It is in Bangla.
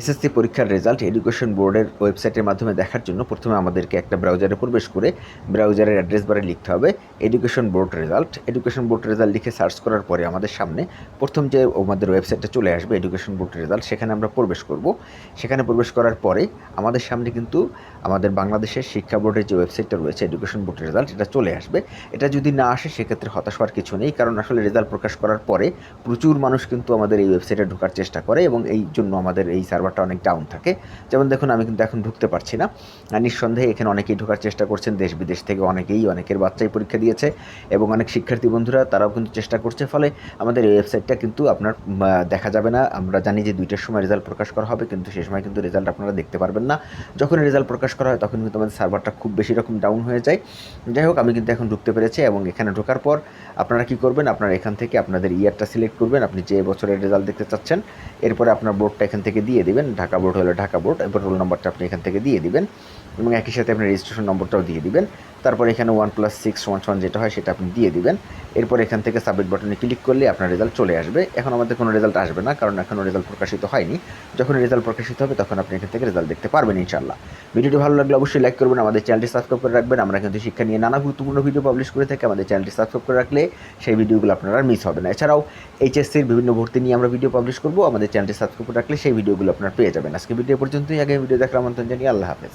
এসএসসি পরীক্ষার রেজাল্ট এডুকেশন বোর্ডের ওয়েবসাইটের মাধ্যমে দেখার জন্য প্রথমে আমাদেরকে একটা ব্রাউজারে প্রবেশ করে ব্রাউজারের অ্যাড্রেস বারে লিখতে হবে। Education board result education board result লিখে সার্চ করার পরে আমাদের সামনে প্রথম যে আমাদের ওয়েবসাইটটা চলে আসবে এডুকেশন বোর্ড রেজাল্ট সেখানে আমরা প্রবেশ করব। সেখানে প্রবেশ করার পরে আমাদের সামনে কিন্তু আমাদের বাংলাদেশের শিক্ষা বোর্ডের যে ওয়েবসাইটটা রয়েছে এডুকেশন বোর্ড রেজাল্ট এটা চলে আসবে। এটা যদি না আসে, সেক্ষেত্রে হতাশ হওয়ার কিছু নেই, কারণ আসলে রেজাল্ট প্রকাশ করার পরে প্রচুর মানুষ কিন্তু আমাদের এই ওয়েবসাইটে ঢোকার চেষ্টা করে এবং এই জন্য আমাদের এই সার্ভারটা অনেক ডাউন থাকে। যেমন দেখুন, আমি কিন্তু এখন ঢুকতে পারছি না। নিঃসন্দেহে এখানে অনেকেই ঢোকার চেষ্টা করছেন দেশ বিদেশ থেকে অনেকেই, অনেকের বাচ্চাই পরীক্ষা দিয়েছে এবং অনেক শিক্ষার্থী বন্ধুরা তারাও কিন্তু চেষ্টা করছে। ফলে আমাদের এই ওয়েবসাইটটা কিন্তু আপনার দেখা যাবে না। আমরা জানি যে দুইটার সময় রেজাল্ট প্রকাশ করা হবে, কিন্তু সেই সময় কিন্তু রেজাল্ট আপনারা দেখতে পারবেন না। যখন রেজাল্ট প্রকাশ করা হয়, তখন কিন্তু আমাদের সার্ভারটা খুব বেশি রকম ডাউন হয়ে যায়। যাই হোক, আমি কিন্তু এখন ঢুকতে পেরেছি এবং এখানে ঢোকার পর আপনারা কি করবেন? আপনারা এখান থেকে আপনাদের ইয়ারটা সিলেক্ট করবেন। আপনি যে বছরের রেজাল্ট দেখতে চাচ্ছেন, এরপরে আপনার বোর্ডটা এখান থেকে দিয়ে দিবেন। ঢাকা বোর্ড হলে ঢাকা বোর্ড এবার রোল নাম্বারটা আপনি এখান থেকে দিয়ে দিবেন এবং একই সাথে আপনি রেজিস্ট্রেশন নম্বরটাও দিয়ে দিবেন। তারপর এখানে one plus six one one যেটা হয় সেটা আপনি দিয়ে দিবেন। এরপর এখান থেকে সাবমিট বাটনে ক্লিক করলে আপনার রেজাল্ট চলে আসবে। এখন আমাদের কোনো রেজাল্ট আসবে না, কারণ এখনও রেজাল্ট প্রকাশিত হয়নি। যখন রেজাল্ট প্রকাশিত হবে তখন আপনি এখান থেকে রেজাল্ট দেখতে পারবেন ইনশাল্লাহ ভিডিওটি ভালো লাগলে অবশ্যই লাইক করবেন, আমাদের চ্যানেলটি সাবস্ক্রাইব করে রাখবেন। আমরা কিন্তু শিক্ষা নিয়ে নানা গুরুত্বপূর্ণ ভিডিও পাবলিশ করে থাকি। আমাদের চ্যানেলটি সাবস্ক্রাইব করে রাখলে সেই ভিডিওগুলো আপনারা মিস হবে না। এছাড়াও এইচএসসির বিভিন্ন ভর্তি নিয়ে আমরা ভিডিও পাবলিশ করব। আমাদের চ্যানেলটি সাবস্ক্রাইব করে রাখলে সেই ভিডিওগুলো আপনারা পেয়ে যাবেন। আজকে ভিডিও পর্যন্তই। আগে ভিডিও দেখার আমন্ত্রণ জানিয়ে আল্লাহ হাফেজ।